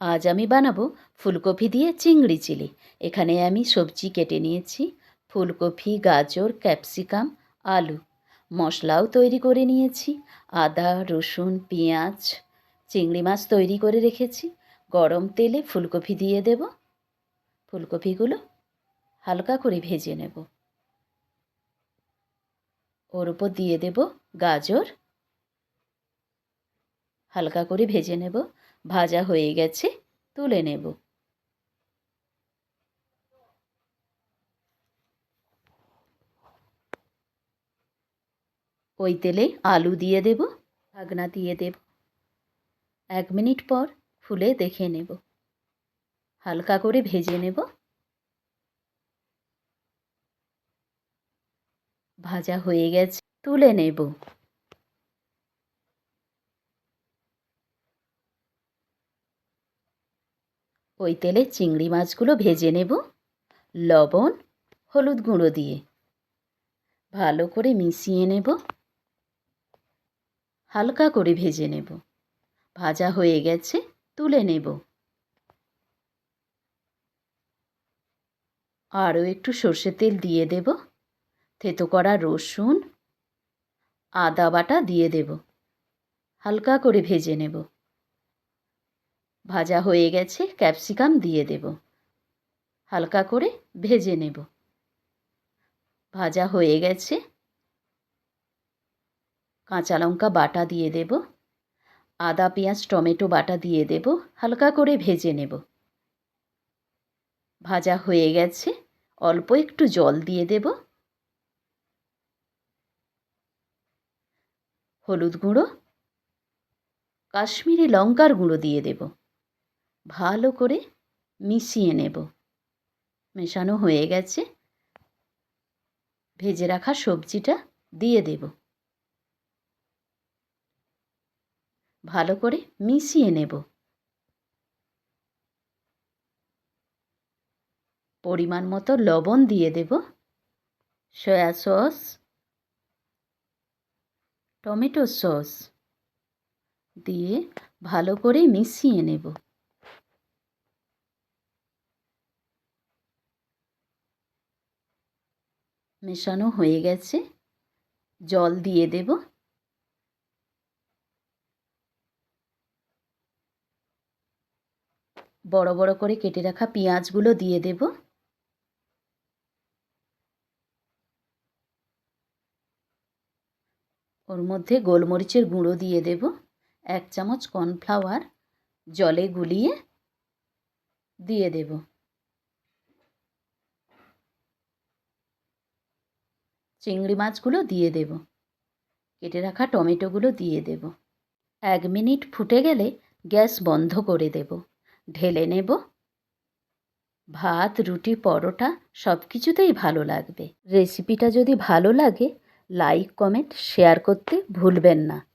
আজ আমি বানাবো ফুলকপি দিয়ে চিংড়ি চিলি। এখানে আমি সবজি কেটে নিয়েছি, ফুলকপি, গাজর, ক্যাপসিকাম, আলু। মশলাও তৈরি করে নিয়েছি, আদা, রসুন, পেঁয়াজ। চিংড়ি মাছ তৈরি করে রেখেছি, গরম তেলে ফুলকপি দিয়ে দেব। ফুলকপিগুলো হালকা করে ভেজে নেব। ওর উপর দিয়ে দেব গাজর। হালকা করে ভেজে নেব। ভাজা হয়ে গেছে, তুলে নেব। ওই তেলে আলু দিয়ে দেব ভাগনা দিয়ে দেব। এক মিনিট পর খুলে দেখে নেব। হালকা করে ভেজে নেব। ভাজা হয়ে গেছে, তুলে নেব। ওই তেলে চিংড়ি মাছগুলো ভেজে নেব। লবণ, হলুদ গুঁড়ো দিয়ে। ভালো করে মিশিয়ে নেব। হালকা করে ভেজে নেব। ভাজা হয়ে গেছে, তুলে নেব। আরও একটু সর্ষের তেল দিয়ে দেব। থেতো করা রসুন, আদা বাটা দিয়ে দেব। হালকা করে ভেজে নেব। ভাজা হয়ে গেছে, ক্যাপসিকাম দিয়ে দেব। হালকা করে ভেজে নেব। ভাজা হয়ে গেছে। কাঁচা লঙ্কা বাটা দিয়ে দেব। আদা, পেঁয়াজ, টমেটো বাটা দিয়ে দেব। হালকা করে ভেজে নেব। ভাজা হয়ে গেছে। অল্প একটু জল দিয়ে দেব। হলুদ গুঁড়ো, কাশ্মীরি লঙ্কার গুঁড়ো দিয়ে দেব। ভালো করে মিশিয়ে নেব। মেশানো হয়ে গেছে। ভেজে রাখা সবজিটা দিয়ে দেব। ভালো করে মিশিয়ে নেব। পরিমাণ মতো লবণ দিয়ে দেব। সয়া সস, টমেটো সস দিয়ে ভালো করে মিশিয়ে নেব। মেশানো হয়ে গেছে। জল দিয়ে দেব। বড় বড় করে কেটে রাখা পেঁয়াজগুলো দিয়ে দেব। ওর মধ্যে গোলমরিচের গুঁড়ো দিয়ে দেব। এক চামচ কর্নফ্লাওয়ার জলে গুলিয়ে দিয়ে দেব। চিংড়ি মাছগুলো দিয়ে দেব। কেটে রাখা টমেটোগুলো দিয়ে দেব। এক মিনিট ফুটে গেলে গ্যাস বন্ধ করে দেব। ঢেলে নেব। ভাত, রুটি, পরোটা সব কিছুতেই ভালো লাগবে। রেসিপিটা যদি ভালো লাগে, লাইক, কমেন্ট, শেয়ার করতে ভুলবেন না।